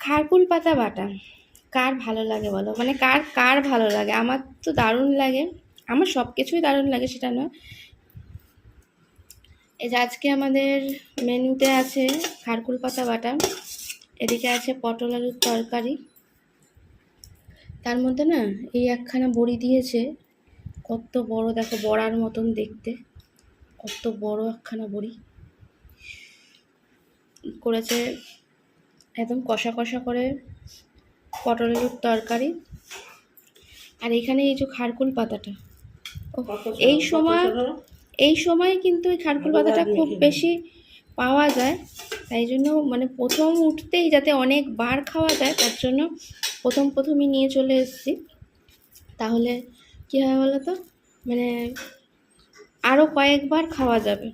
খারকুল পাতা বাটা। কার ভালো লাগে বলো? মানে কার কার ভালো লাগে? আমার তো দারুণ লাগে। আমার সব কিছুই দারুণ লাগে, সেটা নয়। এই যে আজকে আমাদের মেনুতে আছে খারকুল পাতা বাটা। এদিকে আছে পটল আলুর তরকারি। তার মধ্যে না এই একখানা বড়ি দিয়েছে। কত বড়, দেখো বড়ার মতন দেখতে। কত বড় একখানা বড়ি। করেছে একদম কষা কষা করে পটলের তরকারি। আর এখানে এই যে খারকুল পাতাটা এই সময় এই সময় কিন্তু এই খারকুল পাতাটা খুব বেশি পাওয়া যায়। তাই জন্য মানে প্রথম উঠতেই যাতে অনেকবার খাওয়া যায় তার জন্য প্রথম প্রথমই নিয়ে চলে এসেছি। তাহলে কী হয় বলো তো মানে আরও কয়েকবার খাওয়া যাবে।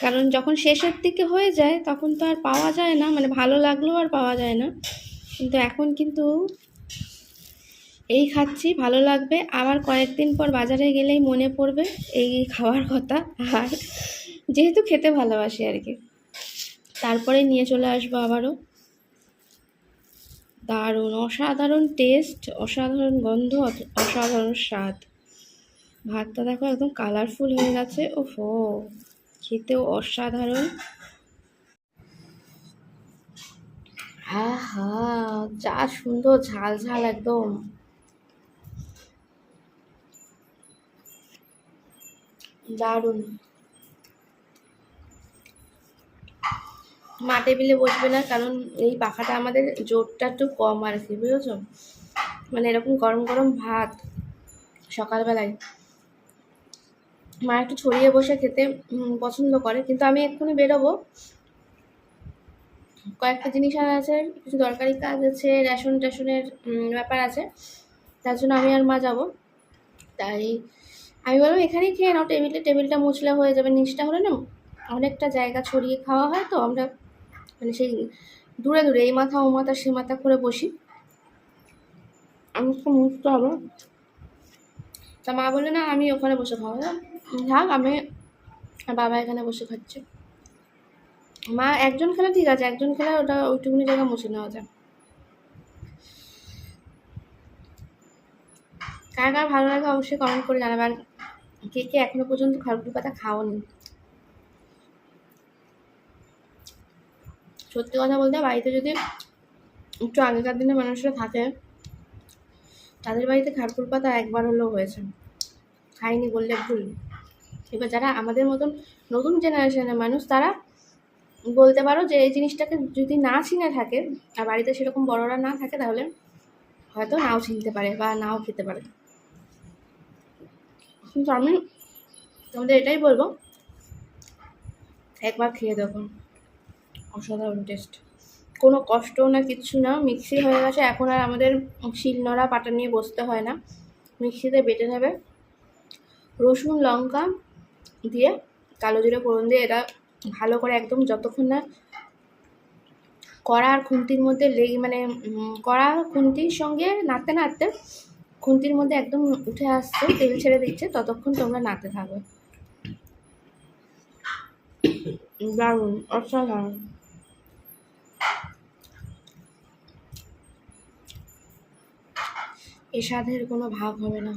কারণ যখন শেষের দিকে হয়ে যায়, তখন তো আর পাওয়া যায় না। মানে ভালো লাগলেও আর পাওয়া যায় না। কিন্তু এখন কিন্তু এই খাচ্ছি, ভালো লাগবে। আবার কয়েকদিন পর বাজারে গেলেই মনে পড়বে এই খাওয়ার কথা। আর যেহেতু খেতে ভালোবাসি আর কি। তারপরে নিয়ে চলে আসব আবারও। দারুণ, অসাধারণ টেস্ট অসাধারণ গন্ধ, অসাধারণ স্বাদ। ভাতটা দেখো একদম কালারফুল হয়ে গেছে। ওফো! খেতেও অসাধারণ। হ্যাঁ হ্যাঁ যা সুন্দর ঝাল ঝাল একদম। দারুণ। মা টেবিলে বসবে না, কারণ এই পাখাটা আমাদের জোরটা একটু কম আর কি, বুঝেছ? মানে এরকম গরম গরম ভাত সকালবেলায়। মা একটু ছড়িয়ে বসে খেতে পছন্দ করে, কিন্তু আমি এক্ষুনি বেরোবো। কয়েকটা জিনিস আর আছে, কিছু দরকারি কাজ আছে, রেশন টেশনের ব্যাপার আছে। তার জন্য আমি আর মা যাব। তাই আমি বললাম, এখানেই খেয়ে নাও, টেবিলে, টেবিলটা মুছলে হয়ে যাবে। নিচটা হলে না অনেকটা জায়গা ছড়িয়ে খাওয়া হয় তো, আমরা মানে সেই দূরে দূরে, এই মাথা, ও মাথা, সে মাথা করে বসি। আমি তো মুছতে হবে। তা মা বলল, না, আমি ওখানে বসে খাব। থাক, আমি বাবা এখানে বসে খাচ্ছে। মা, একজন খেলা ঠিক আছে, একজন খেলা ওটা ওইটুকুনি জায়গা মুছে নেওয়া যায়। কার কার ভালো লাগে অবশ্যই কমেন্ট করে জানাবে। আর কে কে এখনও পর্যন্ত খারকুল পাতা খাওনি? সত্যি কথা বলতে বাড়িতে যদি একটু আগেকার দিনে মানুষরা থাকে, তাদের বাড়িতে খারকুল পাতা একবার হলেও হয়েছে। খাইনি বললে ভুল। এবার যারা আমাদের মতন নতুন জেনারেশনের মানুষ, তারা বলতে পারো যে এই জিনিসটাকে যদি না চিনে থাকে, আর বাড়িতে সেরকম বড়রা না থাকে, তাহলে হয়তো নাও চিনতে পারে বা নাও খেতে পারে। কিন্তু আমি তোমাদের এটাই বলব, একবার খেয়ে দেখুন অসাধারণ টেস্ট কোনো কষ্ট না কিচ্ছু না, মিক্সি হয়ে গেছে। এখন আর আমাদের শিলনোড়া পাটা নিয়ে বসতে হয় না। মিক্সিতে বেটে নেবে। রসুন, লঙ্কা দিয়ে কালো জিরে ফোড়ন দিয়ে এটা ভালো করে একদম যতক্ষণ না কড়া আর খুন্তির মধ্যে লেগে মানে কড়া খুন্তির সঙ্গে নাড়তে নাড়তে খুন্তির মধ্যে একদম উঠে আসছে, তেল ছেড়ে দিচ্ছে, ততক্ষণ তোমরা নাড়তে থাকো দারুণ, অসাধারণ। এ স্বাদের কোনো ভাগ হবে না।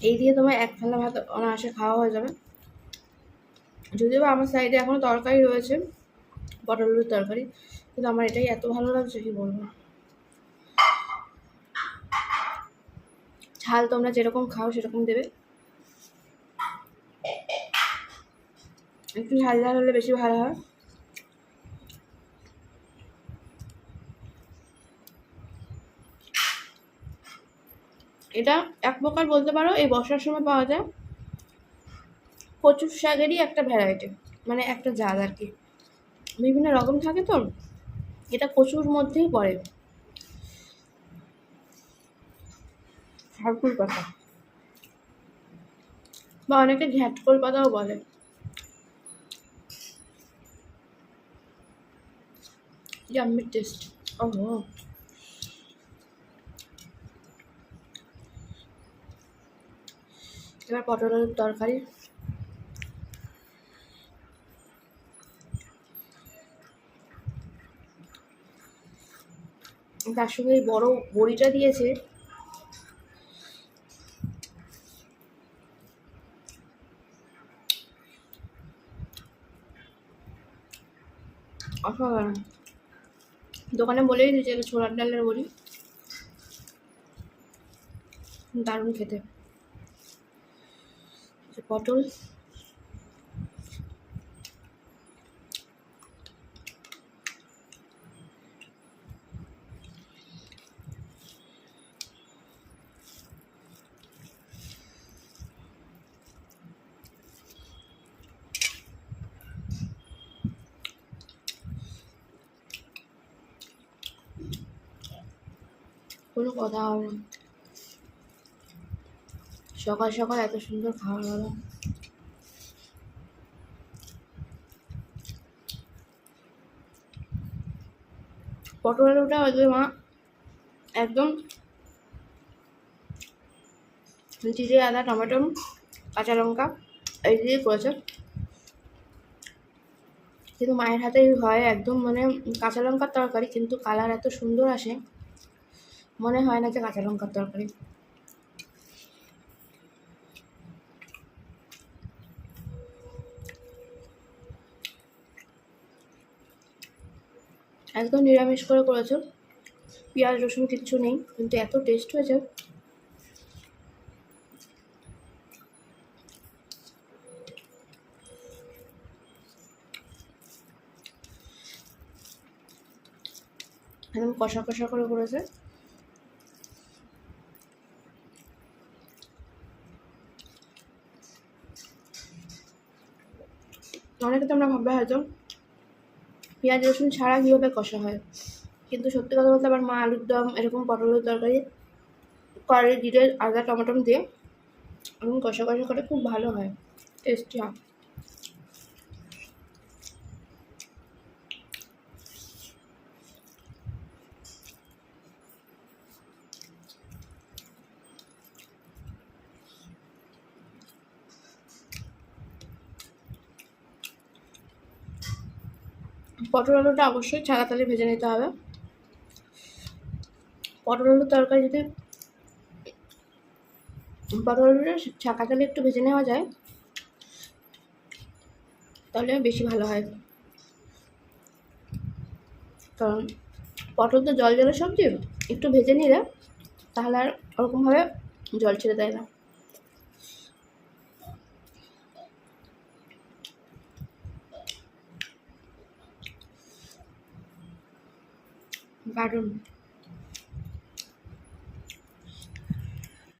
এই দিয়ে তোমার এক থালা ভাত অনায়াসে খাওয়া হয়ে যাবে। যদিও বা আমার সাইডে এখনও তরকারি রয়েছে, পটল আলুর তরকারি, কিন্তু আমার এটাই এত ভালো লাগছে কি বলব? ঝাল তোমরা যেরকম খাও সেরকম দেবে। একটু ঝাল ঝাল হলে বেশি ভালো হয়। এটা এক প্রকার বলতে পারো, এই বর্ষার সময় পাওয়া যায়। কচুর শাকেরই একটা ভ্যারাইটি মানে একটা জাত আর কি। বিভিন্ন রকম থাকে তো, এটা কচুর মধ্যেই পড়ে। ঝাড়ফুল পাতা। বা অনেকে ঘ্যাটকোল পাতাও বলে। ইয়াম্মি টেস্ট ও এবার পটল আলুর তরকারি। তার সঙ্গে এই বড় বড়িটা দিয়েছে। অসাধারণ। দোকানে বলেই দিয়েছে ছোলার ডালের বড়ি। দারুণ খেতে। যে পটল। কোনো কথা হবে না। সকাল সকাল এত সুন্দর খাওয়া হলো। পটল আলুটা হয়তো মা একদম জিরে, আদা, টমেটো, কাঁচা লঙ্কা, এই দিয়ে করেছে। কিন্তু মায়ের হাতেই হয়, একদম মানে কাঁচা লঙ্কার তরকারি, কিন্তু কালার এত সুন্দর আসে, মনে হয় না যে কাঁচা লঙ্কার তরকারি। একদম নিরামিষ করে করেছ। পেঁয়াজ, রসুন কিচ্ছু নেই, কিন্তু এত টেস্ট হয়েছে। একদম কষা কষা করে করেছে। অনেকে তোমরা ভাববে হয়তো পেঁয়াজ, রসুন ছাড়া কীভাবে কষা হয়? কিন্তু সত্যি কথা বলতে আমার মা আলুর দম এরকম পটলের তরকারি করে, জিরে, আদা টমাটম দিয়ে। এবং কষা কষা করে খুব ভালো হয়। টেস্টি হয়। পটল আলুটা অবশ্যই ছাড়া তেলে ভেজে নিতে হবে। পটল আলুর তরকারি যদি পটল আলুটা ছাকা তেলে একটু ভেজে নেওয়া যায়, তাহলে বেশি ভালো হয়। কারণ পটল তো জল জলের সবজি, একটু ভেজে নিলে তাহলে আর ওরকমভাবে জল ছেড়ে দেয় না। দারুণ।